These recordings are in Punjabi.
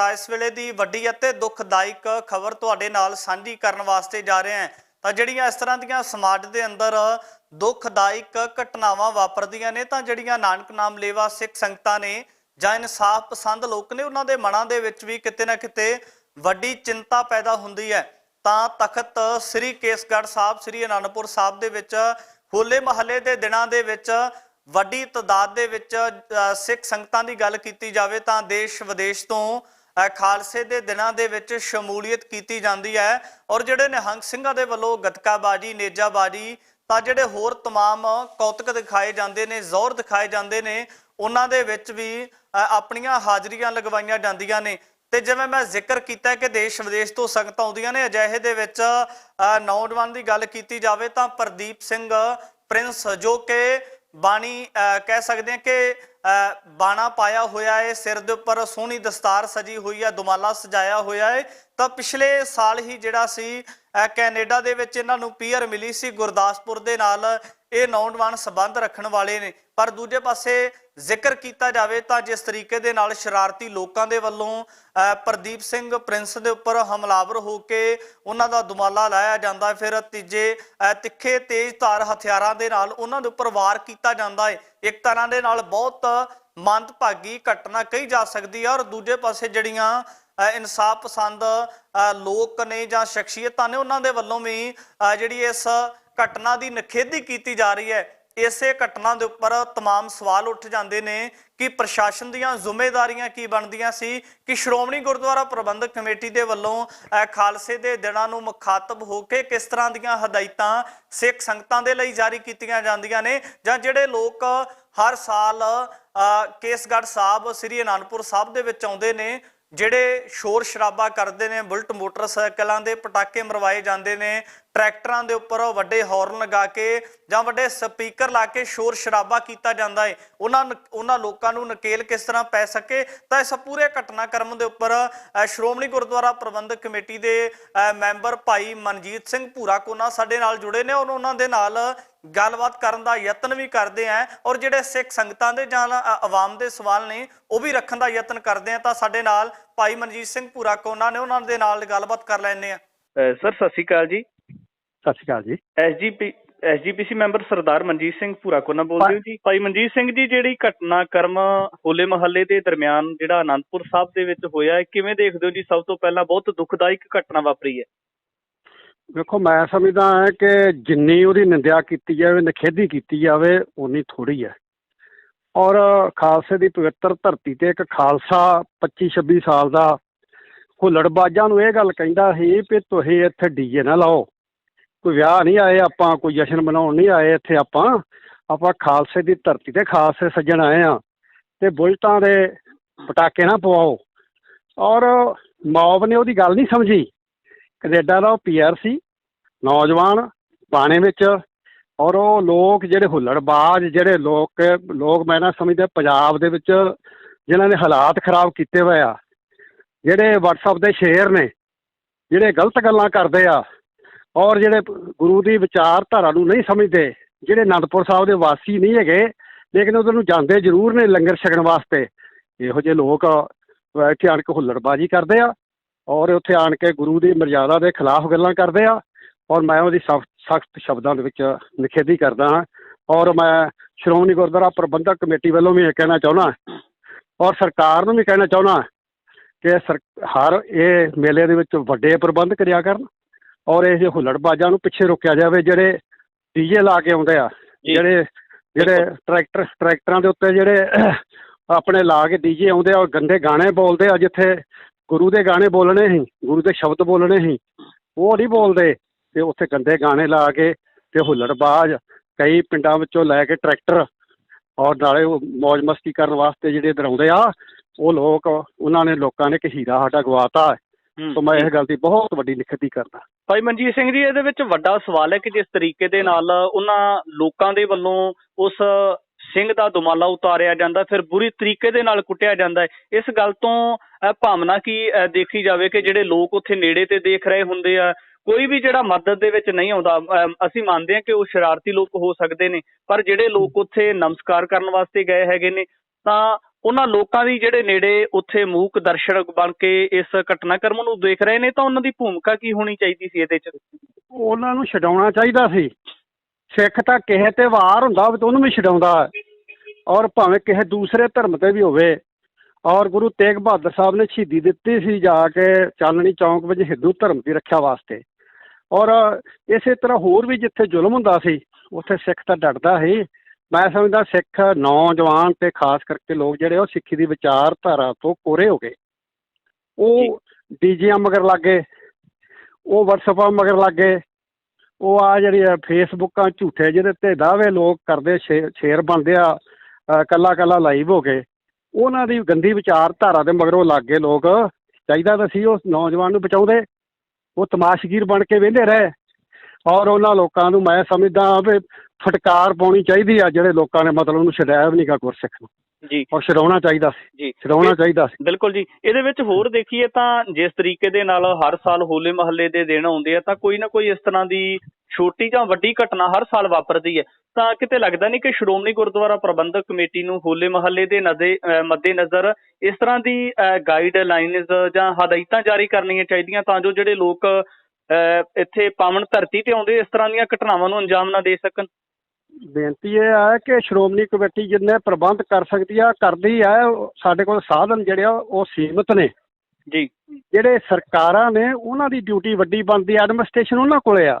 ਤਾਂ ਇਸ ਵੇਲੇ ਦੀ ਵੱਡੀ ਅਤੇ ਦੁਖਦਾਇਕ ਖਬਰ ਤੁਹਾਡੇ ਨਾਲ ਸਾਂਝੀ ਕਰਨ ਵਾਸਤੇ ਜਾ ਰਹੇ ਹਾਂ। ਤਾਂ ਜਿਹੜੀਆਂ ਇਸ ਤਰ੍ਹਾਂ ਦੀਆਂ ਸਮਾਜ ਦੇ ਅੰਦਰ ਦੁਖਦਾਇਕ ਘਟਨਾਵਾਂ ਵਾਪਰਦੀਆਂ ਨੇ ਤਾਂ ਜਿਹੜੀਆਂ ਨਾਨਕ ਨਾਮ ਲੇਵਾ ਸਿੱਖ ਸੰਗਤਾਂ ਨੇ ਜਾਂ ਇਨਸਾਫ ਪਸੰਦ ਲੋਕ ਨੇ ਉਹਨਾਂ ਦੇ ਮਨਾਂ ਦੇ ਵਿੱਚ ਵੀ ਕਿਤੇ ਨਾ ਕਿਤੇ ਵੱਡੀ ਚਿੰਤਾ ਪੈਦਾ ਹੁੰਦੀ ਹੈ। ਤਾਂ ਤਖਤ ਸ੍ਰੀ ਕੇਸਗੜ੍ਹ ਸਾਹਿਬ ਸ੍ਰੀ ਅਨੰਦਪੁਰ ਸਾਹਿਬ ਦੇ ਵਿੱਚ ਹੋਲੇ ਮਹੱਲੇ ਦੇ ਦਿਨਾਂ ਦੇ ਵਿੱਚ ਵੱਡੀ ਤਦਾਦ ਦੇ ਵਿੱਚ ਅ, ਸਿੱਖ ਸੰਗਤਾਂ ਦੀ ਗੱਲ ਕੀਤੀ ਜਾਵੇ ਤਾਂ ਦੇਸ਼ ਵਿਦੇਸ਼ ਤੋਂ ਖਾਲਸੇ ਦੇ ਦਿਨਾਂ ਦੇ ਵਿੱਚ ਸ਼ਮੂਲੀਅਤ ਕੀਤੀ ਜਾਂਦੀ ਹੈ ਔਰ ਜਿਹੜੇ ਨਿਹੰਗ ਸਿੰਘਾਂ ਦੇ ਵੱਲੋਂ ਗਤਕਾਬਾਜੀ ਨੇਜਾਬਾਜੀ ਤਾਂ ਜਿਹੜੇ ਹੋਰ तमाम ਕੌਤਕ ਦਿਖਾਏ ਜਾਂਦੇ ਨੇ ਜ਼ੋਰ ਦਿਖਾਏ ਜਾਂਦੇ ਨੇ ਉਹਨਾਂ ਦੇ ਵਿੱਚ ਵੀ ਅ, ਆਪਣੀਆਂ ਹਾਜ਼ਰੀਆਂ ਲਗਵਾਈਆਂ ਜਾਂਦੀਆਂ ਨੇ ਤੇ ਜਿਵੇਂ ਮੈਂ ਜ਼ਿਕਰ ਕੀਤਾ ਕਿ ਦੇਸ਼ ਵਿਦੇਸ਼ ਤੋਂ ਸੰਗਤਾਂ ਆਉਂਦੀਆਂ ਨੇ ਅਜਿਹੇ ਦੇ ਵਿੱਚ ਅ, ਨੌਜਵਾਨ ਦੀ ਗੱਲ ਕੀਤੀ ਜਾਵੇ ਤਾਂ ਪ੍ਰਦੀਪ ਸਿੰਘ ਪ੍ਰਿੰਸ ਜੋ ਕਿ ਬਾਣੀ ਅ, ਕਹਿ ਸਕਦੇ ਹਾਂ ਕਿ ਅ, ਬਾਣਾ ਪਾਇਆ ਹੋਇਆ ਹੈ ਸਿਰ ਦੇ ਉੱਪਰ ਸੋਹਣੀ ਦਸਤਾਰ ਸਜੀ ਹੋਈ ਹੈ ਦੁਮਾਲਾ ਸਜਾਇਆ ਹੋਇਆ ਹੈ ਤਾਂ ਪਿਛਲੇ ਸਾਲ ਹੀ ਜਿਹੜਾ ਸੀ ਅ, ਕੈਨੇਡਾ ਦੇ ਵਿੱਚ ਇਹਨਾਂ ਨੂੰ ਪੀਅਰ ਮਿਲੀ ਸੀ ਗੁਰਦਾਸਪੁਰ ਦੇ ਨਾਲ। ਇਹ ਨੌਜਵਾਨ ਸਬੰਧ ਰੱਖਣ ਵਾਲੇ ਨੇ। ਪਰ ਦੂਜੇ ਪਾਸੇ ਜ਼ਿਕਰ ਕੀਤਾ ਜਾਵੇ ਤਾਂ ਜਿਸ ਤਰੀਕੇ ਦੇ ਨਾਲ ਸ਼ਰਾਰਤੀ ਲੋਕਾਂ ਦੇ ਵੱਲੋਂ ਪ੍ਰਦੀਪ ਸਿੰਘ ਪ੍ਰਿੰਸ ਦੇ ਉੱਪਰ ਹਮਲਾਵਰ ਹੋ ਕੇ ਉਹਨਾਂ ਦਾ ਦੁਮਾਲਾ ਲਾਇਆ ਜਾਂਦਾ ਫਿਰ ਤੀਜੇ ਤਿੱਖੇ ਤੇਜ਼ ਧਾਰ ਹਥਿਆਰਾਂ ਦੇ ਨਾਲ ਉਹਨਾਂ ਦੇ ਉੱਪਰ ਵਾਰ ਕੀਤਾ ਜਾਂਦਾ ਹੈ। ਇੱਕ ਤਰ੍ਹਾਂ ਦੇ ਨਾਲ ਬਹੁਤ ਮੰਦਭਾਗੀ ਘਟਨਾ ਕਹੀ ਜਾ ਸਕਦੀ ਹੈ ਔਰ ਦੂਜੇ ਪਾਸੇ ਜਿਹੜੀਆਂ ਇਨਸਾਫ ਪਸੰਦ ਲੋਕ ਨੇ ਜਾਂ ਸ਼ਖਸੀਅਤਾਂ ਨੇ ਉਹਨਾਂ ਦੇ ਵੱਲੋਂ ਵੀ ਜਿਹੜੀ ਇਸ ਘਟਨਾ ਦੀ ਨਖੇਦੀ ਕੀਤੀ ਜਾ ਰਹੀ ਹੈ ਇਸੇ ਘਟਨਾ ਦੇ ਉੱਪਰ तमाम ਸਵਾਲ ਉੱਠ ਜਾਂਦੇ ਨੇ ਕਿ ਪ੍ਰਸ਼ਾਸਨ ਦੀਆਂ ਜ਼ਿੰਮੇਵਾਰੀਆਂ ਕੀ ਬਣਦੀਆਂ ਸੀ ਕਿ ਸ਼੍ਰੋਮਣੀ ਗੁਰਦੁਆਰਾ ਪ੍ਰਬੰਧਕ ਕਮੇਟੀ ਦੇ ਵੱਲੋਂ ਅ, ਖਾਲਸੇ ਦੇ ਦਿਨਾਂ ਨੂੰ ਮੁਖਾਤਬ ਹੋ ਕੇ ਕਿਸ ਤਰ੍ਹਾਂ ਦੀਆਂ ਹਦਾਇਤਾਂ ਸਿੱਖ ਸੰਗਤਾਂ ਦੇ ਲਈ ਜਾਰੀ ਕੀਤੀਆਂ ਜਾਂਦੀਆਂ ਨੇ ਜਾਂ ਜਿਹੜੇ ਲੋਕ ਹਰ ਸਾਲ ਅ, ਕੇਸਗੜ੍ਹ ਸਾਹਿਬ ਸ੍ਰੀ ਅਨੰਦਪੁਰ ਸਾਹਿਬ ਦੇ ਵਿੱਚ ਆਉਂਦੇ ਨੇ ਜਿਹੜੇ ਸ਼ੋਰ ਸ਼ਰਾਬਾ ਕਰਦੇ ਨੇ ਬੁਲਟ ਮੋਟਰਸਾਈਕਲਾਂ ਦੇ ਪਟਾਕੇ ਮਰਵਾਏ ਜਾਂਦੇ ਨੇ ਟਰੈਕਟਰਾਂ ਦੇ ਉੱਪਰ ਵੱਡੇ ਹਾਰਨ ਲਗਾ ਕੇ ਜਾਂ ਵੱਡੇ ਸਪੀਕਰ ਲਾ ਕੇ ਸ਼ੋਰ ਸ਼ਰਾਬਾ ਕੀਤਾ ਜਾਂਦਾ ਹੈ। ਉਹਨਾਂ ਨੂੰ- ਉਹਨਾਂ ਲੋਕਾਂ ਨੂੰ ਨਕੇਲ ਕਿਸ ਤਰ੍ਹਾਂ ਪੈ ਸਕੇ? ਤਾਂ ਇਸ ਪੂਰੇ ਘਟਨਾਕ੍ਰਮ ਦੇ ਉੱਪਰ ਸ਼੍ਰੋਮਣੀ ਗੁਰਦੁਆਰਾ ਪ੍ਰਬੰਧਕ ਕਮੇਟੀ ਦੇ ਮੈਂਬਰ ਭਾਈ ਮਨਜੀਤ ਸਿੰਘ ਭੂਰਾ ਕੋਨਾ ਸਾਡੇ ਨਾਲ ਜੁੜੇ ਨੇ ਔਰ ਉਹਨਾਂ ਦੇ ਨਾਲ ਗੱਲਬਾਤ ਕਰਨ ਦਾ ਯਤਨ ਵੀ ਕਰਦੇ ਆਂ ਔਰ ਜਿਹੜੇ ਸਿੱਖ ਸੰਗਤਾਂ ਦੇ ਜਾਂ ਆਵਾਮ ਦੇ ਸਵਾਲ ਨੇ, ਉਹ ਵੀ ਰੱਖਣ ਦਾ ਯਤਨ ਕਰਦੇ ਆਂ। ਤਾਂ ਸਾਡੇ ਨਾਲ ਭਾਈ ਮਨਜੀਤ ਸਿੰਘ ਭੂਰਾ ਕੋਨਾ ਨੇ ਉਹਨਾਂ ਦੇ ਨਾਲ ਗੱਲਬਾਤ ਕਰ ਲੈਣੇ ਆ। ਸਰ, ਸਤਿ ਸ਼੍ਰੀ ਅਕਾਲ ਜੀ। Sat Sri Akal ji. SGP SGPC member Sardar Manjit Singh Bhura Kona ਬੋਲਦੇ ਹੋ ਜੀ? ਭਾਈ ਮਨਜੀਤ ਸਿੰਘ ਜੀ ਜਿਹੜੀ ਘਟਨਾ ਕਰਮ ਹੋਲੇ ਮਹੱਲੇ ਦੇ ਦਰਮਿਆਨ ਜਿਹੜਾ ਆਨੰਦਪੁਰ ਸਾਹਿਬ ਦੇ ਵਿੱਚ ਹੋਇਆ ਹੈ ਕਿਵੇਂ ਦੇਖਦੇ ਹੋ ਜੀ? ਸਭ ਤੋਂ ਪਹਿਲਾਂ ਬਹੁਤ ਦੁਖਦਾਇਕ ਘਟਨਾ ਵਾਪਰੀ ਹੈ। ਵੇਖੋ ਮੈਂ ਸਮਝਦਾ ਹਾਂ ਕਿ ਜਿੰਨੀ ਉਹਦੀ ਨਿੰਦਿਆ ਕੀਤੀ ਜਾਵੇ ਨਖੇਦੀ ਕੀਤੀ ਜਾਵੇ ਉਨੀ ਥੋੜੀ ਹੈ। ਔਰ ਖਾਲਸੇ ਦੀ ਪਵਿੱਤਰ ਧਰਤੀ ਤੇ ਇੱਕ ਖਾਲਸਾ 25 26 ਸਾਲ ਦਾ ਹੁੱਲੜਬਾਜ਼ਾਂ ਨੂੰ ਇਹ ਗੱਲ ਕਹਿੰਦਾ ਸੀ ਵੀ ਤੁਸੀਂ ਇੱਥੇ ਡੀਜੇ ਨਾ ਲਾਓ। ਕੋਈ ਵਿਆਹ ਨਹੀਂ ਆਏ, ਆਪਾਂ ਕੋਈ ਜਸ਼ਨ ਮਨਾਉਣ ਨਹੀਂ ਆਏ ਇੱਥੇ ਆਪਾਂ ਆਪਾਂ ਖਾਲਸੇ ਦੀ ਧਰਤੀ ਤੇ ਖਾਲਸੇ ਸੱਜਣ ਆਏ ਆ ਤੇ ਬੁਲਟਾਂ ਦੇ ਪਟਾਕੇ ਨਾ ਪਵਾਓ। ਔਰ ਮੌਬ ਨੇ ਉਹਦੀ ਗੱਲ ਨਹੀਂ ਸਮਝੀ। ਕੈਨੇਡਾ ਦਾ ਉਹ ਪੀਆਰ ਸੀ, ਨੌਜਵਾਨ, ਬਾਣੇ ਵਿੱਚ, ਔਰ ਉਹ ਲੋਕ ਜਿਹੜੇ ਹੁੱਲੜਬਾਜ਼, ਜਿਹੜੇ ਲੋਕ ਲੋਕ ਮੈਂ ਨਾ ਸਮਝਦਾ ਪੰਜਾਬ ਦੇ ਵਿੱਚ ਜਿਨ੍ਹਾਂ ਨੇ ਹਾਲਾਤ ਖਰਾਬ ਕੀਤੇ ਹੋਏ ਆ, ਜਿਹੜੇ WhatsApp ਦੇ ਸ਼ੇਅਰ ਨੇ, ਜਿਹੜੇ ਗਲਤ ਗੱਲਾਂ ਕਰਦੇ ਆ ਔਰ ਜਿਹੜੇ ਗੁਰੂ ਦੀ ਵਿਚਾਰਧਾਰਾ ਨੂੰ ਨਹੀਂ ਸਮਝਦੇ, ਜਿਹੜੇ ਅਨੰਦਪੁਰ ਸਾਹਿਬ ਦੇ ਵਾਸੀ ਨਹੀਂ ਹੈਗੇ, ਲੇਕਿਨ ਉਧਰ ਨੂੰ ਜਾਂਦੇ ਜ਼ਰੂਰ ਨੇ ਲੰਗਰ ਛਕਣ ਵਾਸਤੇ। ਇਹੋ ਜਿਹੇ ਲੋਕ ਇੱਥੇ ਆਣ ਕੇ ਹੁੱਲੜਬਾਜ਼ੀ ਕਰਦੇ ਆ ਔਰ ਉੱਥੇ ਆਣ ਕੇ ਗੁਰੂ ਦੀ ਮਰਜ਼ਾਦਾ ਦੇ ਖਿਲਾਫ ਗੱਲਾਂ ਕਰਦੇ ਆ ਔਰ ਮੈਂ ਉਹਦੀ ਸਖਤ ਸਖਤ ਸ਼ਬਦਾਂ ਦੇ ਵਿੱਚ ਨਿਖੇਧੀ ਕਰਦਾ ਹਾਂ ਔਰ ਮੈਂ ਸ਼੍ਰੋਮਣੀ ਗੁਰਦੁਆਰਾ ਪ੍ਰਬੰਧਕ ਕਮੇਟੀ ਵੱਲੋਂ ਵੀ ਇਹ ਕਹਿਣਾ ਚਾਹੁੰਦਾ ਔਰ ਸਰਕਾਰ ਨੂੰ ਵੀ ਕਹਿਣਾ ਚਾਹੁੰਦਾ ਕਿ ਸਰ, ਹਰ ਇਹ ਮੇਲੇ ਦੇ ਵਿੱਚ ਵੱਡੇ ਪ੍ਰਬੰਧ ਕਰਿਆ ਕਰਨ ਔਰ ਇਹ ਜਿਹੇ ਹੁੱਲੜਬਾਜ਼ਾਂ ਨੂੰ ਪਿੱਛੇ ਰੋਕਿਆ ਜਾਵੇ ਜਿਹੜੇ ਡੀਜੇ ਲਾ ਕੇ ਆਉਂਦੇ ਆ। ਜਿਹੜੇ ਜਿਹੜੇ ਟਰੈਕਟਰ ਟਰੈਕਟਰਾਂ ਦੇ ਉੱਤੇ ਜਿਹੜੇ ਆਪਣੇ ਲਾ ਕੇ ਡੀਜੇ ਆਉਂਦੇ ਆ ਔਰ ਗੰਦੇ ਗਾਣੇ ਬੋਲਦੇ ਆ ਜਿੱਥੇ ਗੁਰੂ ਦੇ ਗਾਣੇ ਬੋਲਣੇ ਸੀ ਗੁਰੂ ਦੇ ਸ਼ਬਦ ਬੋਲਣੇ ਸੀ ਉਹ ਨਹੀਂ ਬੋਲਦੇ। ਤੇ ਉੱਥੇ ਗੰਦੇ ਗਾਣੇ ਲਾ ਕੇ ਤੇ ਹੁੱਲੜਬਾਜ਼ ਕਈ ਪਿੰਡਾਂ ਵਿੱਚੋਂ ਲੈ ਕੇ ਟਰੈਕਟਰ ਔਰ ਨਾਲੇ ਉਹ ਮौज ਮਸਤੀ ਕਰਨ ਵਾਸਤੇ ਜਿਹੜੇ ਇੱਧਰ ਆਉਂਦੇ ਆ ਉਹ ਲੋਕ ਉਹਨਾਂ ਨੇ ਲੋਕਾਂ ਨੇ ਇੱਕ ਹੀਰਾ ਸਾਡਾ ਗਵਾਤਾ। ਤਾਂ ਮੈਂ ਇਸ ਗੱਲ ਦੀ ਬਹੁਤ ਵੱਡੀ ਨਿਖੇਧੀ ਕਰਦਾ। ਭਾਈ ਮਨਜੀਤ ਸਿੰਘ ਜੀ ਇਹਦੇ ਵਿੱਚ ਵੱਡਾ ਸਵਾਲ ਹੈ ਕਿ ਜਿਸ ਤਰੀਕੇ ਦੇ ਨਾਲ ਉਹਨਾਂ ਲੋਕਾਂ ਦੇ ਵੱਲੋਂ ਉਸ ਸਿੰਘ ਦਾ ਦੁਮਾਲਾ ਉਤਾਰਿਆ ਜਾਂਦਾ ਫਿਰ ਬੁਰੀ ਤਰੀਕੇ ਦੇ ਨਾਲ ਕੁੱਟਿਆ ਜਾਂਦਾ ਹੈ। ਇਸ ਗੱਲ ਤੋਂ ਭਾਵਨਾ ਕੀ ਦੇਖੀ ਜਾਵੇ ਕਿ ਜਿਹੜੇ ਲੋਕ ਉੱਥੇ ਨੇੜੇ ਤੇ ਦੇਖ ਰਹੇ ਹੁੰਦੇ ਆ ਕੋਈ ਵੀ ਜਿਹੜਾ ਮਦਦ ਦੇ ਵਿੱਚ ਨਹੀਂ ਆਉਂਦਾ ਅਸੀਂ ਮੰਨਦੇ ਹਾਂ ਕਿ ਉਹ ਸ਼ਰਾਰਤੀ ਲੋਕ ਹੋ ਸਕਦੇ ਨੇ ਪਰ ਜਿਹੜੇ ਲੋਕ ਉੱਥੇ ਨਮਸਕਾਰ ਕਰਨ ਵਾਸਤੇ ਗਏ ਹੈਗੇ ਨੇ ਤਾਂ ਉਹਨਾਂ ਲੋਕਾਂ ਦੀ ਜਿਹੜੇ ਨੇੜੇ ਉੱਥੇ ਮੂਕ ਦਰਸ਼ਕ ਬਣ ਕੇ ਇਸ ਘਟਨਾਕ੍ਰਮ ਨੂੰ ਦੇਖ ਰਹੇ ਨੇ, ਤਾਂ ਉਹਨਾਂ ਦੀ ਭੂਮਿਕਾ ਕੀ ਹੋਣੀ ਚਾਹੀਦੀ ਸੀ ਇਹਦੇ 'ਚ? ਉਹਨਾਂ ਨੂੰ ਛਡਾਉਣਾ ਚਾਹੀਦਾ ਸੀ। ਸਿੱਖ ਤਾਂ ਕਿਸੇ ਤੇ ਵਾਰ ਹੁੰਦਾ ਹੋਵੇ ਤਾਂ ਉਹਨੂੰ ਵੀ ਛਡਾਉਂਦਾ ਔਰ ਭਾਵੇਂ ਕਿਸੇ ਦੂਸਰੇ ਧਰਮ ਤੇ ਵੀ ਹੋਵੇ। ਔਰ ਗੁਰੂ ਤੇਗ ਬਹਾਦਰ ਸਾਹਿਬ ਨੇ ਸ਼ਹੀਦੀ ਦਿੱਤੀ ਸੀ ਜਾ ਕੇ ਚਾਨਣੀ ਚੌਂਕ ਵਿੱਚ ਹਿੰਦੂ ਧਰਮ ਦੀ ਰੱਖਿਆ ਵਾਸਤੇ। ਔਰ ਇਸੇ ਤਰ੍ਹਾਂ ਹੋਰ ਵੀ ਜਿੱਥੇ ਜ਼ੁਲਮ ਹੁੰਦਾ ਸੀ, ਉੱਥੇ ਸਿੱਖ ਤਾਂ ਡਟਦਾ ਸੀ। ਮੈਂ ਸਮਝਦਾ ਸਿੱਖ ਨੌਜਵਾਨ ਤੇ ਖਾਸ ਕਰਕੇ ਲੋਕ ਜਿਹੜੇ ਉਹ ਸਿੱਖੀ ਦੀ ਵਿਚਾਰਧਾਰਾ ਤੋਂ ਕੋਰੇ ਹੋ ਗਏ। ਉਹ ਡੀਜੀਆਂ ਮਗਰ ਲੱਗੇ ਉਹ ਵਟਸਐਪਾਂ ਮਗਰ ਲੱਗੇ ਉਹ ਆ ਜਿਹੜੀ ਆ ਫੇਸਬੁੱਕਾਂ ਝੂਠੇ ਜਿਹਦੇ ਤੇ ਦਾਅਵੇ ਲੋਕ ਕਰਦੇ ਸ਼ੇਰ ਬਣਦੇ ਆ ਕੱਲਾ ਕੱਲਾ ਲਾਈਵ ਹੋ ਗਏ। ਉਹਨਾਂ ਦੀ ਗੰਦੀ ਵਿਚਾਰਧਾਰਾ ਦੇ ਮਗਰੋਂ ਲੱਗ ਗਏ ਲੋਕ। ਚਾਹੀਦਾ ਤਾਂ ਸੀ ਉਸ ਨੌਜਵਾਨ ਨੂੰ ਬਚਾਉਂਦੇ ਉਹ ਤਮਾਸ਼ਗੀਰ ਬਣ ਕੇ ਵੇਂਦੇ ਰਹੇ। ਔਰ ਉਹਨਾਂ ਲੋਕਾਂ ਨੂੰ ਮੈਂ ਸਮਝਦਾ ਵੀ ਫਟਕਾਰ ਪਾਉਣੀ ਚਾਹੀਦੀ ਆ ਜਿਹੜੇ ਲੋਕਾਂ ਨੇ ਮਤਲਬ ਉਹਨੂੰ ਛਡਾਇਆ ਵੀ ਨਹੀਂਗਾ ਗੁਰਸਿੱਖ ਨੂੰ। ਜੀ। ਔਰ ਛਡਾਉਣਾ ਚਾਹੀਦਾ ਸੀ। ਜੀ। ਛਡਾਉਣਾ ਚਾਹੀਦਾ ਸੀ। ਬਿਲਕੁਲ ਜੀ। ਇਹਦੇ ਵਿੱਚ ਹੋਰ ਦੇਖੀਏ ਤਾਂ ਜਿਸ ਤਰੀਕੇ ਦੇ ਨਾਲ ਹਰ ਸਾਲ ਹੋਲੇ ਮਹੱਲੇ ਦੇ ਦਿਨ ਆਉਂਦੇ ਆ ਤਾਂ ਕੋਈ ਨਾ ਕੋਈ ਇਸ ਤਰ੍ਹਾਂ ਦੀ ਛੋਟੀ ਜਾਂ ਵੱਡੀ ਘਟਨਾ ਹਰ ਸਾਲ ਵਾਪਰਦੀ ਹੈ। ਤਾਂ ਕਿਤੇ ਲੱਗਦਾ ਨਹੀਂ ਕਿ ਸ਼੍ਰੋਮਣੀ ਗੁਰਦੁਆਰਾ ਪ੍ਰਬੰਧਕ ਕਮੇਟੀ ਨੂੰ ਹੋਲੇ ਮਹੱਲੇ ਦੇ ਨਜ਼ੇ ਅਹ ਮੱਦੇਨਜ਼ਰ ਇਸ ਤਰ੍ਹਾਂ ਦੀ ਗਾਈਡਲਾਈਨਸ ਜਾਂ ਹਦਾਇਤਾਂ ਜਾਰੀ ਕਰਨੀਆਂ ਚਾਹੀਦੀਆਂ ਤਾਂ ਜੋ ਜਿਹੜੇ ਲੋਕ ਇੱਥੇ ਪਾਵਨ ਧਰਤੀ ਤੇ ਆਉਂਦੇ ਇਸ ਤਰ੍ਹਾਂ ਦੀਆਂ ਘਟਨਾਵਾਂ ਨੂੰ ਅੰਜਾਮ ਨਾ ਦੇ ਸਕਣ। ਬੇਨਤੀ ਇਹ ਹੈ ਕਿ ਸ਼੍ਰੋਮਣੀ ਕਮੇਟੀ ਜਿੰਨੇ ਪ੍ਰਬੰਧ ਕਰ ਸਕਦੀ ਆ ਕਰਦੀ ਆ ਸਾਡੇ ਕੋਲ ਸਾਧਨ ਜਿਹੜੇ ਆ ਉਹ ਸੀਮਤ ਨੇ। ਜੀ। ਜਿਹੜੇ ਸਰਕਾਰਾਂ ਨੇ ਉਹਨਾਂ ਦੀ ਡਿਊਟੀ ਵੱਡੀ ਬਣਦੀ ਆ ਐਡਮਿਨਿਸਟ੍ਰੇਸ਼ਨ ਉਹਨਾਂ ਕੋਲੇ ਆ।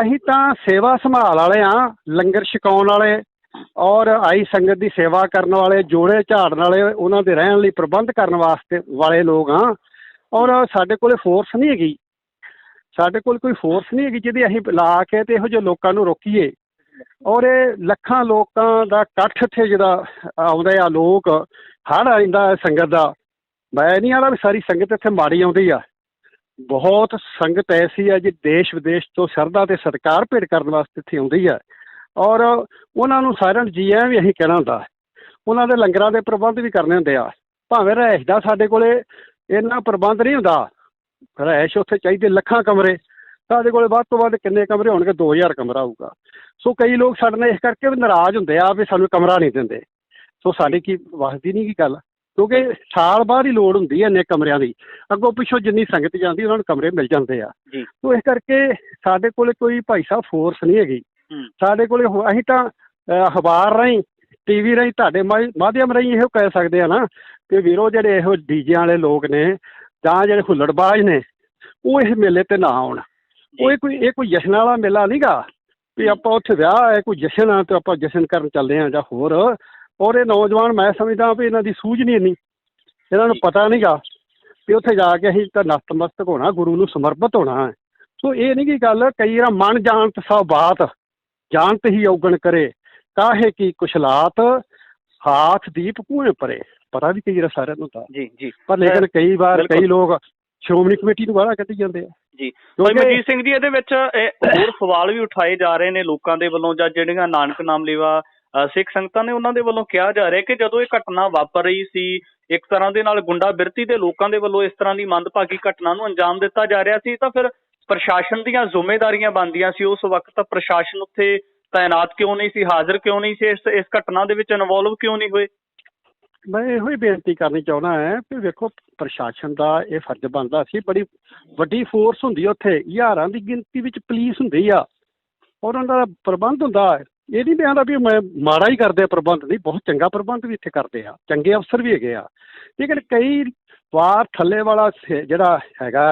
ਅਸੀਂ ਤਾਂ ਸੇਵਾ ਸੰਭਾਲ ਵਾਲੇ ਆ ਲੰਗਰ ਛਕਾਉਣ ਵਾਲੇ ਔਰ ਆਈ ਸੰਗਤ ਦੀ ਸੇਵਾ ਕਰਨ ਵਾਲੇ ਜੋੜੇ ਝਾੜਨ ਵਾਲੇ ਉਹਨਾਂ ਦੇ ਰਹਿਣ ਲਈ ਪ੍ਰਬੰਧ ਕਰਨ ਵਾਸਤੇ ਵਾਲੇ ਲੋਕ ਆ। ਔਰ ਸਾਡੇ ਕੋਲੇ ਫੋਰਸ ਨਹੀਂ ਹੈਗੀ। ਸਾਡੇ ਕੋਲ ਕੋਈ ਫੋਰਸ ਨਹੀਂ ਹੈਗੀ ਜਿਹਦੀ ਅਸੀਂ ਲਾ ਕੇ ਤੇ ਇਹੋ ਜਿਹੇ ਲੋਕਾਂ ਨੂੰ ਰੋਕੀਏ। ਔਰ ਇਹ ਲੱਖਾਂ ਲੋਕਾਂ ਦਾ ਇਕੱਠ ਇੱਥੇ ਜਿਹੜਾ ਆਉਂਦੇ ਆ, ਲੋਕ ਹੜ ਆਇੰਦਾ ਹੈ ਸੰਗਤ ਦਾ। ਮੈਂ ਨਹੀਂ ਆਦਾ ਵੀ ਸਾਰੀ ਸੰਗਤ ਇੱਥੇ ਮਾੜੀ ਆਉਂਦੀ ਆ। ਬਹੁਤ ਸੰਗਤ ਐਸੀ ਆ ਜੀ ਦੇਸ਼ ਵਿਦੇਸ਼ ਤੋਂ ਸ਼ਰਧਾ ਤੇ ਸਤਿਕਾਰ ਭੇਟ ਕਰਨ ਵਾਸਤੇ ਇੱਥੇ ਆਉਂਦੀ ਆ। ਔਰ ਉਹਨਾਂ ਨੂੰ ਸਾਰਿਆਂ ਨੂੰ ਜੀ ਐ ਵੀ ਅਸੀਂ ਕਹਿਣਾ ਹੁੰਦਾ, ਉਹਨਾਂ ਦੇ ਲੰਗਰਾਂ ਦੇ ਪ੍ਰਬੰਧ ਵੀ ਕਰਨੇ ਹੁੰਦੇ ਆ। ਭਾਵੇਂ ਰਹਿਸ਼ ਦਾ ਸਾਡੇ ਕੋਲੇ ਇੰਨਾ ਪ੍ਰਬੰਧ ਨਹੀਂ ਹੁੰਦਾ, ਰਹਿਸ਼ ਉੱਥੇ ਚਾਹੀਦੇ ਲੱਖਾਂ ਕਮਰੇ। ਸਾਡੇ ਕੋਲੇ ਵੱਧ ਤੋਂ ਵੱਧ ਕਿੰਨੇ ਕਮਰੇ ਹੋਣਗੇ? 2000 ਕਮਰਾ ਹੋਊਗਾ। ਸੋ ਕਈ ਲੋਕ ਸਾਡੇ ਨਾਲ ਇਸ ਕਰਕੇ ਵੀ ਨਾਰਾਜ਼ ਹੁੰਦੇ ਆ ਵੀ ਸਾਨੂੰ ਕਮਰਾ ਨਹੀਂ ਦਿੰਦੇ। ਸੋ ਸਾਡੀ ਕੀ ਵਸਦੀ ਨਹੀਂ ਕੀ ਗੱਲ? ਕਿਉਂਕਿ ਸਾਲ ਬਾਅਦ ਹੀ ਲੋੜ ਹੁੰਦੀ ਹੈ ਇੰਨੇ ਕਮਰਿਆਂ ਦੀ। ਅੱਗੋਂ ਪਿੱਛੋਂ ਜਿੰਨੀ ਸੰਗਤ ਜਾਂਦੀ ਉਹਨਾਂ ਨੂੰ ਕਮਰੇ ਮਿਲ ਜਾਂਦੇ ਆ। ਸੋ ਇਸ ਕਰਕੇ ਸਾਡੇ ਕੋਲੇ ਕੋਈ ਭਾਈ ਸਾਹਿਬ ਫੋਰਸ ਨਹੀਂ ਹੈਗੀ। ਸਾਡੇ ਕੋਲੇ ਅਸੀਂ ਤਾਂ ਅਖਬਾਰ ਰਾਹੀਂ ਟੀਵੀ ਰਾਹੀਂ ਤੁਹਾਡੇ ਮਾਧਿਅਮ ਰਾਹੀਂ ਇਹੋ ਕਹਿ ਸਕਦੇ ਆ ਨਾ ਕਿ ਵੀਰੋ ਜਿਹੜੇ ਇਹੋ ਡੀਜਿਆਂ ਵਾਲੇ ਲੋਕ ਨੇ ਜਾਂ ਜਿਹੜੇ ਹੁੱਲੜਬਾਜ਼ ਨੇ ਉਹ ਇਸ ਮੇਲੇ ਤੇ ਨਾ ਆਉਣ। ਉਹ ਇਹ ਕੋਈ ਇਹ ਕੋਈ ਜਸ਼ਨ ਵਾਲਾ ਮੇਲਾ ਨਹੀਂਗਾ ਵੀ ਆਪਾਂ ਉੱਥੇ ਵਿਆਹ ਹੈ ਕੋਈ ਜਸ਼ਨ ਆ ਤੇ ਆਪਾਂ ਜਸ਼ਨ ਕਰਨ ਚੱਲਦੇ ਆ ਜਾਂ ਹੋਰ। ਔਰ ਇਹ ਨੌਜਵਾਨ ਮੈਂ ਸਮਝਦਾ ਵੀ ਇਹਨਾਂ ਦੀ ਸੂਝ ਨਹੀਂ ਇੰਨੀ। ਇਹਨਾਂ ਨੂੰ ਪਤਾ ਨਹੀਂਗਾ ਵੀ ਉੱਥੇ ਜਾ ਕੇ ਅਸੀਂ ਤਾਂ ਨਤਮਸਤਕ ਹੋਣਾ ਗੁਰੂ ਨੂੰ ਸਮਰਪਿਤ ਹੋਣਾ ਹੈ। ਸੋ ਇਹ ਨਹੀਂ ਕੀ ਗੱਲ ਕਈ ਵਾਰ ਮਨ ਜਾਣਤ ਸਭ ਬਾਤ ਜਾਣਤ ਹੀ ਔਗਣ ਕਰੇ। ਕਾਹੇ ਕੀ ਕੁਸ਼ਲਾਤ ਹਾਥ ਦੀਪ ਕੂਏ ਪਰੇ। ਪਤਾ ਵੀ ਕਈ ਵਾਰ ਸਾਰਿਆਂ ਨੂੰ ਤਾਂ। ਜੀ ਜੀ। ਪਰ ਲੇਕਿਨ ਕਈ ਵਾਰ। ਕਈ ਲੋਕ ਸ਼੍ਰੋਮਣੀ ਕਮੇਟੀ ਨੂੰ ਬਾਹਰ ਕੱਢੀ ਜਾਂਦੇ ਆ। ਜੀ। ਭਾਈ ਮਜੀਦ ਸਿੰਘ ਜੀ ਇਹਦੇ ਵਿੱਚ ਹੋਰ ਸਵਾਲ ਵੀ ਉਠਾਏ ਜਾ ਰਹੇ ਨੇ ਲੋਕਾਂ ਦੇ ਵੱਲੋਂ ਜਾਂ ਜਿਹੜੀਆਂ ਨਾਨਕ ਨਾਮ ਲੇਵਾ ਸਿੱਖ ਸੰਗਤਾਂ ਨੇ ਉਹਨਾਂ ਦੇ ਵੱਲੋਂ ਕਿਹਾ ਜਾ ਰਿਹਾ ਕਿ ਜਦੋਂ ਇਹ ਘਟਨਾ ਵਾਪਰ ਰਹੀ ਸੀ ਇੱਕ ਤਰ੍ਹਾਂ ਦੇ ਨਾਲ ਗੁੰਡਾ ਬਿਰਤੀ ਦੇ ਲੋਕਾਂ ਦੇ ਵੱਲੋਂ ਇਸ ਤਰ੍ਹਾਂ ਦੀ ਮੰਦਭਾਗੀ ਘਟਨਾ ਨੂੰ ਅੰਜਾਮ ਦਿੱਤਾ ਜਾ ਰਿਹਾ ਸੀ ਤਾਂ ਫਿਰ ਪ੍ਰਸ਼ਾਸਨ ਦੀਆਂ ਜ਼ਿੰਮੇਵਾਰੀਆਂ ਬਣਦੀਆਂ ਸੀ। ਉਸ ਵਕਤ ਪ੍ਰਸ਼ਾਸਨ ਉੱਥੇ ਤਾਇਨਾਤ ਕਿਉਂ ਨਹੀਂ ਸੀ ਹਾਜ਼ਰ ਕਿਉਂ ਨਹੀਂ ਸੀ? ਇਸ ਇਸ ਘਟਨਾ ਦੇ ਵਿੱਚ ਇਨਵੋਲਵ ਕਿਉਂ ਨਹੀਂ ਹੋਏ? ਮੈਂ ਇਹੋ ਹੀ ਬੇਨਤੀ ਕਰਨੀ ਚਾਹੁੰਦਾ ਹਾਂ ਕਿ ਵੇਖੋ ਪ੍ਰਸ਼ਾਸਨ ਦਾ ਇਹ ਫਰਜ਼ ਬਣਦਾ ਸੀ ਬੜੀ ਵੱਡੀ ਫੋਰਸ ਹੁੰਦੀ ਉੱਥੇ ਹਜ਼ਾਰਾਂ ਦੀ ਗਿਣਤੀ ਵਿੱਚ ਪੁਲਿਸ ਹੁੰਦੀ ਆ ਔਰ ਉਹਨਾਂ ਦਾ ਪ੍ਰਬੰਧ ਹੁੰਦਾ। ਇਹ ਨਹੀਂ ਬਿਆਨਦਾ ਵੀ ਮੈਂ ਮਾੜਾ ਹੀ ਕਰਦੇ ਆ ਪ੍ਰਬੰਧ ਨਹੀਂ ਬਹੁਤ ਚੰਗਾ ਪ੍ਰਬੰਧ ਵੀ ਇੱਥੇ ਕਰਦੇ ਆ ਚੰਗੇ ਅਫਸਰ ਵੀ ਹੈਗੇ ਆ ਲੇਕਿਨ ਕਈ ਵਾਰ ਥੱਲੇ ਵਾਲਾ ਜਿਹੜਾ ਹੈਗਾ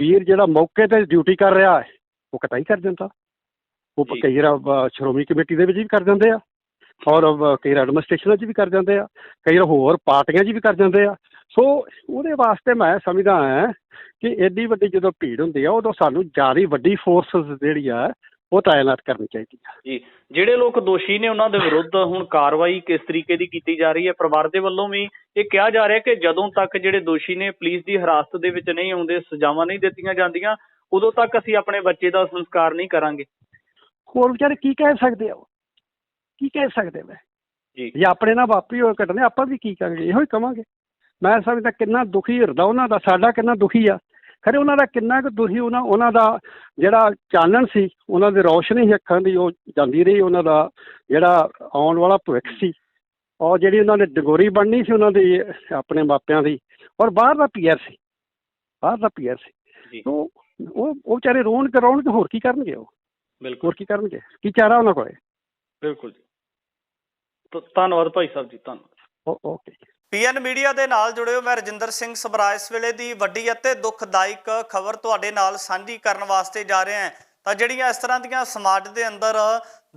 ਵੀਰ ਜਿਹੜਾ ਮੌਕੇ ਤੇ ਡਿਊਟੀ ਕਰ ਰਿਹਾ ਹੈ ਉਹ ਕਤਾਈ ਕਰ ਦਿੰਦਾ ਉਹ। ਕਈ ਵਾਰ ਸ਼੍ਰੋਮਣੀ ਕਮੇਟੀ ਦੇ ਵਿੱਚ ਵੀ ਕਰ ਜਾਂਦੇ ਆ ਔਰ ਕਈ ਵਾਰ ਐਡਮਿਨਿਸਟ੍ਰੇਸ਼ਨ 'ਚ ਵੀ ਕਰ ਜਾਂਦੇ ਆ ਕਈ ਹੋਰ ਪਾਰਟੀਆਂ 'ਚ ਵੀ ਕਰ ਜਾਂਦੇ ਆ। ਸੋ ਉਹਦੇ ਵਾਸਤੇ ਮੈਂ ਸਮਝਦਾ ਹਾਂ ਕਿ ਐਡੀ ਵੱਡੀ ਜਦੋਂ ਭੀੜ ਹੁੰਦੀ ਆ ਉਦੋਂ ਸਾਨੂੰ ਜ਼ਿਆਦਾ ਵੱਡੀ ਫੋਰਸਸ ਜਿਹੜੀ ਆ ਉਹ ਤਾਇਨਾਤ ਕਰਨੀ ਚਾਹੀਦੀ ਆ। ਜੀ ਜਿਹੜੇ ਲੋਕ ਦੋਸ਼ੀ ਨੇ ਉਹਨਾਂ ਦੇ ਵਿਰੁੱਧ ਹੁਣ ਕਾਰਵਾਈ ਕਿਸ ਤਰੀਕੇ ਦੀ ਕੀਤੀ ਜਾ ਰਹੀ ਹੈ? ਪਰਿਵਾਰ ਦੇ ਵੱਲੋਂ ਵੀ ਇਹ ਕਿਹਾ ਜਾ ਰਿਹਾ ਕਿ ਜਦੋਂ ਤੱਕ ਜਿਹੜੇ ਦੋਸ਼ੀ ਨੇ ਪੁਲਿਸ ਦੀ ਹਿਰਾਸਤ ਦੇ ਵਿੱਚ ਨਹੀਂ ਆਉਂਦੇ ਸਜ਼ਾਵਾਂ ਨਹੀਂ ਦਿੱਤੀਆਂ ਜਾਂਦੀਆਂ ਉਦੋਂ ਤੱਕ ਅਸੀਂ ਆਪਣੇ ਬੱਚੇ ਦਾ ਸੰਸਕਾਰ ਨਹੀਂ ਕਰਾਂਗੇ। ਹੋਰ ਵਿਚਾਰੇ ਕੀ ਕਹਿ ਸਕਦੇ ਆ? ਕੀ ਕਹਿ ਸਕਦੇ ਮੈਂ? ਜੀ। ਜੇ ਆਪਣੇ ਨਾਲ ਵਾਪਰੀ ਹੋਏ ਘਟਨੇ ਆਪਾਂ ਵੀ ਕੀ ਕਰਾਂਗੇ? ਇਹੋ ਹੀ ਕਵਾਂਗੇ। ਮੈਂ ਸਮਝਦਾ ਕਿੰਨਾ ਦੁਖੀ ਹਿਰਦਾ ਉਹਨਾਂ ਦਾ ਸਾਡਾ ਕਿੰਨਾ ਦੁਖੀ ਆ। ਖਰੇ ਉਹਨਾਂ ਦਾ ਕਿੰਨਾ ਕੁ ਦੁਖੀ ਉਹਨਾਂ ਉਹਨਾਂ ਦਾ ਜਿਹੜਾ ਚਾਨਣ ਸੀ ਉਹਨਾਂ ਦੀ ਰੌਸ਼ਨੀ ਸੀ ਅੱਖਾਂ ਦੀ ਉਹ ਜਾਂਦੀ ਰਹੀ ਉਹਨਾਂ ਦਾ ਜਿਹੜਾ ਆਉਣ ਵਾਲਾ ਭਵਿੱਖ ਸੀ। ਔਰ ਜਿਹੜੀ ਉਹਨਾਂ ਨੇ ਡਗੋਰੀ ਬਣਨੀ ਸੀ ਉਹਨਾਂ ਦੀ ਆਪਣੇ ਮਾਪਿਆਂ ਦੀ। ਔਰ ਬਾਹਰ ਦਾ ਪੀਆਰ ਸੀ। ਬਾਹਰ ਦਾ ਪੀਆਰ ਸੀ। ਉਹ ਉਹ ਵਿਚਾਰੇ ਰੋਣ ਕਰਾਉਣ ਤੇ ਹੋਰ ਕੀ ਕਰਨਗੇ ਉਹ? ਬਿਲਕੁਲ। ਹੋਰ ਕੀ ਕਰਨਗੇ? ਕੀ ਚਾਰਾ ਉਹਨਾਂ ਕੋਲੇ? ਬਿਲਕੁਲ ਧੰਨਵਾਦ ਭਾਈ ਸਾਹਿਬ ਜੀ ਧੰਨਵਾਦ। ਓਕੇ ਪੀਐਨ ਮੀਡੀਆ ਦੇ ਨਾਲ ਜੁੜੇ ਹੋ ਮੈਂ ਰਜਿੰਦਰ ਸਿੰਘ ਸਬਰਾ ਇਸ ਵੇਲੇ ਦੀ ਵੱਡੀ ਅਤੇ ਦੁਖਦਾਇਕ ਖਬਰ ਤੁਹਾਡੇ ਨਾਲ ਸਾਂਝੀ ਕਰਨ ਵਾਸਤੇ ਜਾ ਰਹੇ ਹਾਂ। ਤਾਂ ਜਿਹੜੀਆਂ ਇਸ ਤਰ੍ਹਾਂ ਦੀਆਂ ਸਮਾਜ ਦੇ ਅੰਦਰ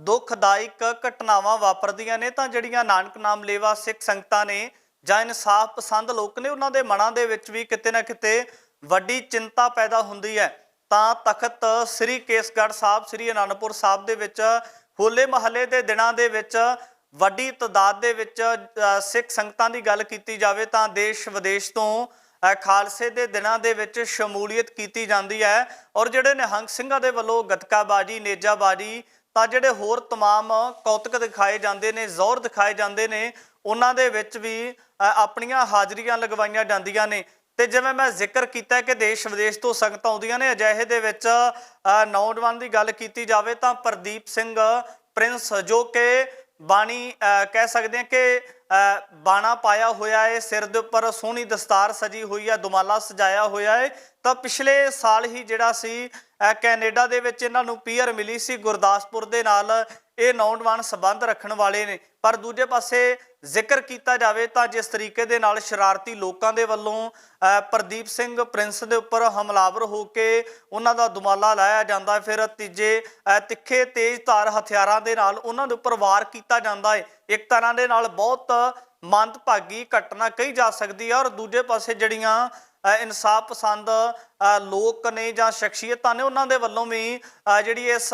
ਦੁਖਦਾਇਕ ਘਟਨਾਵਾਂ ਵਾਪਰਦੀਆਂ ਨੇ ਤਾਂ ਜਿਹੜੀਆਂ ਨਾਨਕ ਨਾਮ ਲੇਵਾ ਸਿੱਖ ਸੰਗਤਾਂ ਨੇ ਜਾਂ ਇਨਸਾਫ ਪਸੰਦ ਲੋਕ ਨੇ ਉਹਨਾਂ ਦੇ ਮਨਾਂ ਦੇ ਵਿੱਚ ਵੀ ਕਿਤੇ ਨਾ ਕਿਤੇ ਵੱਡੀ ਚਿੰਤਾ ਪੈਦਾ ਹੁੰਦੀ ਹੈ। ਤਾਂ ਤਖਤ ਸ੍ਰੀ ਕੇਸਗੜ੍ਹ ਸਾਹਿਬ ਸ੍ਰੀ ਅਨੰਦਪੁਰ ਸਾਹਿਬ ਦੇ ਵਿੱਚ ਹੋਲੇ ਮਹੱਲੇ ਦੇ ਦਿਨਾਂ ਦੇ ਵਿੱਚ ਵੱਡੀ ਤਦਾਦ ਦੇ ਵਿੱਚ ਅ, ਸਿੱਖ ਸੰਗਤਾਂ ਦੀ ਗੱਲ ਕੀਤੀ ਜਾਵੇ ਤਾਂ ਦੇਸ਼ ਵਿਦੇਸ਼ ਤੋਂ ਅ, ਖਾਲਸੇ ਦੇ ਦਿਨਾਂ ਦੇ ਵਿੱਚ ਸ਼ਮੂਲੀਅਤ ਕੀਤੀ ਜਾਂਦੀ ਹੈ ਔਰ ਜਿਹੜੇ ਨਿਹੰਗ ਸਿੰਘਾਂ ਦੇ ਵੱਲੋਂ ਗਤਕਾਬਾਜੀ ਨੇਜਾਬਾਜੀ ਤਾਂ ਜਿਹੜੇ ਹੋਰ तमाम ਕੌਤਕ ਦਿਖਾਏ ਜਾਂਦੇ ਨੇ ਜ਼ੋਰ ਦਿਖਾਏ ਜਾਂਦੇ ਨੇ ਉਹਨਾਂ ਦੇ ਵਿੱਚ ਵੀ ਅ, ਆਪਣੀਆਂ ਹਾਜ਼ਰੀਆਂ ਲਗਵਾਈਆਂ ਜਾਂਦੀਆਂ ਨੇ ਤੇ ਜਿਵੇਂ ਮੈਂ ਜ਼ਿਕਰ ਕੀਤਾ ਹੈ ਕਿ ਦੇਸ਼ ਵਿਦੇਸ਼ ਤੋਂ ਸੰਗਤਾਂ ਆਉਂਦੀਆਂ ਨੇ ਅਜਿਹੇ ਦੇ ਵਿੱਚ ਅ, ਨੌਜਵਾਨ ਦੀ ਗੱਲ ਕੀਤੀ ਜਾਵੇ ਤਾਂ ਪ੍ਰਦੀਪ ਸਿੰਘ ਪ੍ਰਿੰਸ ਜੋ ਕਿ ਬਾਣੀ ਅ, ਕਹਿ ਸਕਦੇ ਹਾਂ ਕਿ ਅ, ਬਾਣਾ ਪਾਇਆ ਹੋਇਆ ਹੈ ਸਿਰ ਦੇ ਉੱਪਰ ਸੋਹਣੀ ਦਸਤਾਰ ਸਜੀ ਹੋਈ ਹੈ ਦੁਮਾਲਾ ਸਜਾਇਆ ਹੋਇਆ ਹੈ ਤਾਂ ਪਿਛਲੇ ਸਾਲ ਹੀ ਜਿਹੜਾ ਸੀ ਕੈਨੇਡਾ ਦੇ ਵਿੱਚ ਇਹਨਾਂ ਨੂੰ ਪੀਅਰ ਮਿਲੀ ਸੀ ਗੁਰਦਾਸਪੁਰ ਦੇ ਨਾਲ ਇਹ ਨੌਜਵਾਨ ਸਬੰਧ ਰੱਖਣ ਵਾਲੇ ਨੇ। ਪਰ ਦੂਜੇ ਪਾਸੇ ਜ਼ਿਕਰ ਕੀਤਾ ਜਾਵੇ ਤਾਂ ਜਿਸ ਤਰੀਕੇ ਦੇ ਨਾਲ ਸ਼ਰਾਰਤੀ ਲੋਕਾਂ ਦੇ ਵੱਲੋਂ ਪ੍ਰਦੀਪ ਸਿੰਘ ਪ੍ਰਿੰਸ ਦੇ ਉੱਪਰ ਹਮਲਾਵਰ ਹੋ ਕੇ ਉਹਨਾਂ ਦਾ ਦੁਮਾਲਾ ਲਾਇਆ ਜਾਂਦਾ ਫਿਰ ਤੀਜੇ ਅ, ਤਿੱਖੇ ਤੇਜ਼ ਧਾਰ ਹਥਿਆਰਾਂ ਦੇ ਨਾਲ ਉਹਨਾਂ ਦੇ ਉੱਪਰ ਵਾਰ ਕੀਤਾ ਜਾਂਦਾ ਹੈ ਇੱਕ ਤਰ੍ਹਾਂ ਦੇ ਨਾਲ ਬਹੁਤ ਮੰਦਭਾਗੀ ਘਟਨਾ ਕਹੀ ਜਾ ਸਕਦੀ ਹੈ ਔਰ ਦੂਜੇ ਪਾਸੇ ਜਿਹੜੀਆਂ ਇਨਸਾਫ ਪਸੰਦ ਅ, ਲੋਕ ਨੇ ਜਾਂ ਸ਼ਖਸੀਅਤਾਂ ਨੇ ਉਹਨਾਂ ਦੇ ਵੱਲੋਂ ਵੀ ਅ, ਜਿਹੜੀ ਇਸ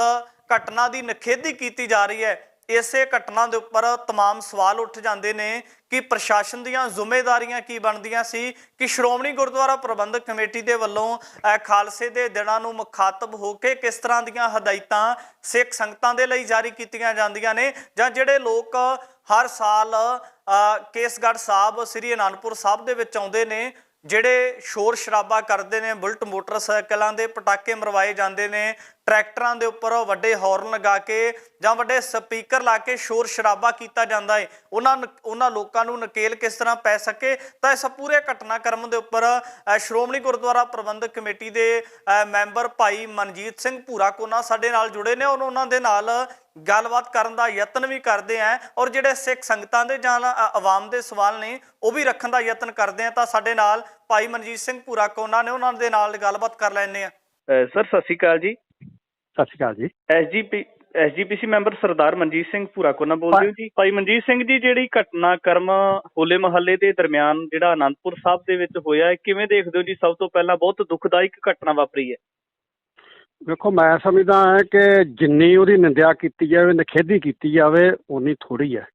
ਘਟਨਾ ਦੀ ਨਖੇਦੀ ਕੀਤੀ ਜਾ ਰਹੀ ਹੈ ਇਸੇ ਘਟਨਾ ਦੇ ਉੱਪਰ तमाम ਸਵਾਲ ਉੱਠ ਜਾਂਦੇ ਨੇ ਕਿ ਪ੍ਰਸ਼ਾਸਨ ਦੀਆਂ ਜ਼ਿੰਮੇਵਾਰੀਆਂ ਕੀ ਬਣਦੀਆਂ ਸੀ ਕਿ ਸ਼੍ਰੋਮਣੀ ਗੁਰਦੁਆਰਾ ਪ੍ਰਬੰਧਕ ਕਮੇਟੀ ਦੇ ਵੱਲੋਂ ਅ, ਖਾਲਸੇ ਦੇ ਦਿਨਾਂ ਨੂੰ ਮੁਖਾਤਬ ਹੋ ਕੇ ਕਿਸ ਤਰ੍ਹਾਂ ਦੀਆਂ ਹਦਾਇਤਾਂ ਸਿੱਖ ਸੰਗਤਾਂ ਦੇ ਲਈ ਜਾਰੀ ਕੀਤੀਆਂ ਜਾਂਦੀਆਂ ਨੇ ਜਾਂ ਜਿਹੜੇ ਲੋਕ ਹਰ ਸਾਲ ਅ, ਕੇਸਗੜ੍ਹ ਸਾਹਿਬ ਸ੍ਰੀ ਅਨੰਦਪੁਰ ਸਾਹਿਬ ਦੇ ਵਿੱਚ ਆਉਂਦੇ ਨੇ ਜਿਹੜੇ ਸ਼ੋਰ ਸ਼ਰਾਬਾ ਕਰਦੇ ਨੇ ਬੁਲਟ ਮੋਟਰਸਾਈਕਲਾਂ ਦੇ ਪਟਾਕੇ ਮਰਵਾਏ ਜਾਂਦੇ ਨੇ ਟਰੈਕਟਰਾਂ ਦੇ ਉੱਪਰ ਵੱਡੇ ਹਾਰਨ ਲਗਾ ਕੇ ਜਾਂ ਵੱਡੇ ਸਪੀਕਰ ਲਾ ਕੇ ਸ਼ੋਰ ਸ਼ਰਾਬਾ ਕੀਤਾ ਜਾਂਦਾ ਹੈ ਉਹਨਾਂ ਨੂੰ- ਉਹਨਾਂ ਲੋਕਾਂ ਨੂੰ ਨਕੇਲ ਕਿਸ ਤਰ੍ਹਾਂ ਪੈ ਸਕੇ? ਤਾਂ ਇਸ ਪੂਰੇ ਘਟਨਾਕ੍ਰਮ ਦੇ ਉੱਪਰ ਸ਼੍ਰੋਮਣੀ ਗੁਰਦੁਆਰਾ ਪ੍ਰਬੰਧਕ ਕਮੇਟੀ ਦੇ ਮੈਂਬਰ ਭਾਈ ਮਨਜੀਤ ਸਿੰਘ ਭੂਰਾ ਕੋਨਾ ਸਾਡੇ ਨਾਲ ਜੁੜੇ ਨੇ ਔਰ ਉਹਨਾਂ ਦੇ ਨਾਲ ਗੱਲਬਾਤ ਕਰਨ ਦਾ ਯਤਨ ਵੀ ਕਰਦੇ ਆ ਔਰ ਜਿਹੜੇ ਸਿੱਖ ਸੰਗਤਾਂ ਦੇ ਜਾਂ ਆਵਾਮ ਦੇ ਸਵਾਲ ਨੇ, ਉਹ ਵੀ ਰੱਖਣ ਦਾ ਯਤਨ ਕਰਦੇ ਆ। ਤਾਂ ਸਾਡੇ ਨਾਲ ਭਾਈ ਮਨਜੀਤ ਸਿੰਘ ਭੂਰਾ ਕੋਨਾ ਨੇ ਉਹਨਾਂ ਦੇ ਨਾਲ ਗੱਲਬਾਤ ਕਰ ਲੈਣੇ ਆ। ਸਰ, ਸਤਿ ਸ਼੍ਰੀ ਅਕਾਲ ਜੀ। ਸਤਿ ਸ਼੍ਰੀ ਅਕਾਲ ਜੀ। SGP SGPC member Sardar Manjit Singh Bhura ਕੋਨਾ ਬੋਲਦੇ ਹੋ। ਜੀ? ਭਾਈ ਮਨਜੀਤ ਸਿੰਘ ਜੀ ਜਿਹੜੀ ਘਟਨਾ ਕਰਮ ਹੋਲੇ ਮਹੱਲੇ ਦੇ ਦਰਮਿਆਨ ਜਿਹੜਾ ਆਨੰਦਪੁਰ ਸਾਹਿਬ ਦੇ ਵਿੱਚ ਹੋਇਆ ਹੈ ਕਿਵੇਂ ਦੇਖਦੇ ਹੋ ਜੀ? ਸਭ ਤੋਂ ਪਹਿਲਾਂ ਬਹੁਤ ਦੁਖਦਾਇਕ ਘਟਨਾ ਵਾਪਰੀ ਹੈ। ਵੇਖੋ ਮੈਂ ਸਮਝਦਾ ਹਾਂ ਕਿ ਜਿੰਨੀ ਉਹਦੀ ਨਿੰਦਿਆ ਕੀਤੀ ਜਾਵੇ ਨਖੇਦੀ ਕੀਤੀ ਜਾਵੇ ਉਨੀ ਥੋੜੀ ਹੈ।